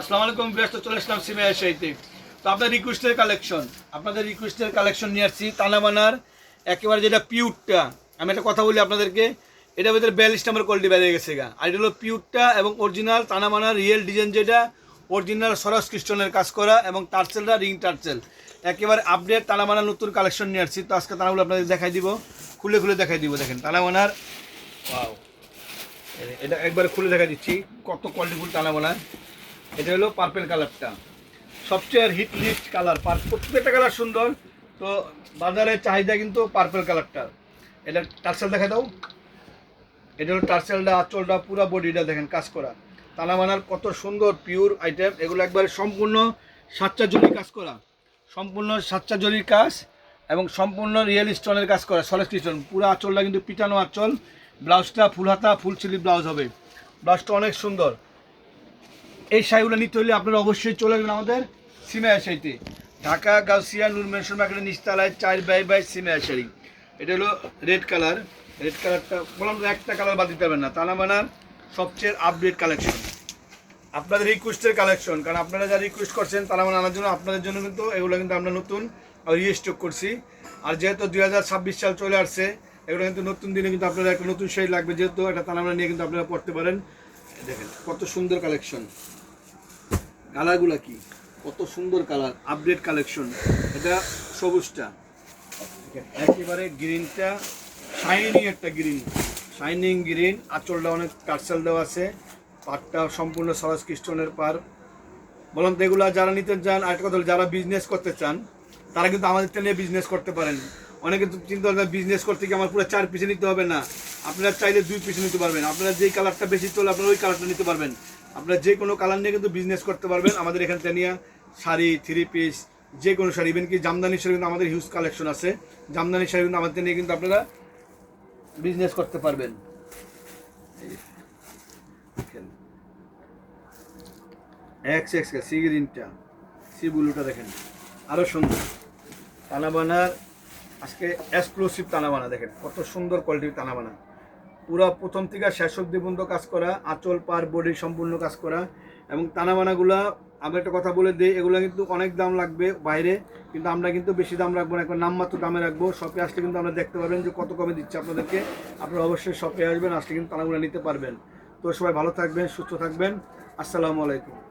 আসসালামু আলাইকুম, ব্যস্ত চলে আসলাম সিমে এসাইতে তো আপনার রিকোয়েস্টের কালেকশন আপনাদের রিকোয়েস্টের কালেকশন নিয়ে আসছি তানাবানার একেবারে যেটা পিউরটা, আমি একটা কথা বলি আপনাদেরকে এটা ভিতরে বিয়াল্লিশ নম্বর কোয়ালিটি বেরিয়ে গেছে গা। আর এটা হলো পিউরটা এবং অরিজিনাল তানাবানার রিয়েল ডিজাইন যেটা অরিজিনাল সরস ক্রিস্টনের কাজ করা এবং টার্সেলটা রিং টার্সেল। একেবারে আপডেট তানাবানার নতুন কালেকশন নিয়ে আসছি, তো আজকে তানাগুলো আপনাদের দেখাই দিব, খুলে খুলে দেখাই দিব, দেখেন তানাবানার এটা একবারে খুলে দেখা দিচ্ছি, কত কোয়ালিটিফুল তানাবানা এটা হলো পার্পেল কালারটা সবচেয়ে হিট লিস্ট কালার প্রত্যেকটা কালার সুন্দর। তো বাজারের চাহিদা কিন্তু পার্পেল কালারটা এটা টার্সেল দেখা দাও। এটা হলো টার্সেলটা, আঁচলটা, পুরো বডিটা দেখেন, কাজ করা। তানাবানার কত সুন্দর পিওর আইটেম এগুলো একবারে সম্পূর্ণ সাতটা জরি কাজ করা। সম্পূর্ণ সাতটা জরির কাজ এবং সম্পূর্ণ রিয়েল স্টোনের কাজ করা সলেস স্টোন পুরো আঁচলটা কিন্তু পিটানো আঁচল। ব্লাউজটা, ফুল হাতা ফুল স্লিভ ব্লাউজ হবে। ব্লাউজটা অনেক সুন্দর। এই শাড়িগুলো নিতে হলে আপনারা অবশ্যই চলে যাবেন আমাদের সিমেয়া শাড়িতে ঢাকা গাউসিয়া নূর মেনশন মার্কেটের নিচতলায় চার বাই বাই সিমেয়া শাড়ি এটা হলো রেড কালার। রেড কালারটা বললাম একটা কালার বাদ দিতে পারবেন না। তানাবানার সবচেয়ে আপডেট কালেকশন আপনাদের রিকোয়েস্টের কালেকশন কারণ আপনারা যা রিকোয়েস্ট করছেন তারা মানে আনার জন্য আপনাদের জন্য কিন্তু এগুলো কিন্তু আমরা নতুন রিস্টক করছি। আর যেহেতু দুই হাজার ছাব্বিশ সাল চলে আসছে, এগুলো কিন্তু নতুন দিনে কিন্তু আপনারা একটা নতুন শাড়ি লাগবে। যেহেতু এটা তানাবানা নিয়ে কিন্তু আপনারা পড়তে পারেন। দেখেন, কত সুন্দর কালেকশন কালারগুলো কি? কত সুন্দর কালার আপডেট কালেকশন এটা সবুজটা। একেবারে গ্রিনটা শাইনিং একটা গ্রিন শাইনিং গ্রিন আঁচলটা অনেক টার্সেল দেওয়া আছে। পাটটা সম্পূর্ণ সরস ক্রিস্টনের পার। বললাম তো এগুলো যারা নিতে চান, আরেকটা কথা যারা বিজনেস করতে চান, তারা কিন্তু আমাদের নিয়ে বিজনেস করতে পারেন। অনেকে চিন্তা করবে বিজনেস করতে গিয়ে আমার পুরো চার পিসে নিতে হবে না। আপনারা চাইলে দুই পিসে নিতে পারবেন। আপনারা যেই কালারটা বেশি চলে আপনারা ওই কালারটা নিতে পারবেন। আপনারা যে কোনো কালার নিয়ে কিন্তু বিজনেস করতে পারবেন। আমাদের এখান থেকে নিয়ে শাড়ি থ্রি পিস যে কোনো শাড়ি। ইভেন কি জামদানি শাড়ি কিন্তু আমাদের হিউজ কালেকশন আছে। জামদানি শাড়ি কিন্তু আমাদের নিয়ে কিন্তু আপনারা বিজনেস করতে পারবেন। এক্স এক্স সি গ্রিনটা সি ব্লুটা দেখেন। আরও সুন্দর। তানাবানার, আজকে এক্সক্লুসিভ তানাবানা দেখেন। কত সুন্দর কোয়ালিটির তানাবানা। পুরো প্রথম থেকে শেষ অব্দি পর্যন্ত কাজ করা, আঁচল, পার, বডি সম্পূর্ণ কাজ করা এবং তানাবানাগুলা আমি একটা কথা বলে দিই, এগুলো কিন্তু অনেক দাম লাগবে বাইরে, কিন্তু আমরা কিন্তু বেশি দাম রাখব না। একবার নামমাত্র দামে রাখব। শপে আসলে কিন্তু আমরা দেখতে পারবেন যে কত কমে দিচ্ছে আপনাদেরকে। আপনারা অবশ্যই শপে আসবেন, আসলে কিন্তু তানাগুলো নিতে পারবেন। তো সবাই ভালো থাকবেন, সুস্থ থাকবেন। আসসালামু আলাইকুম।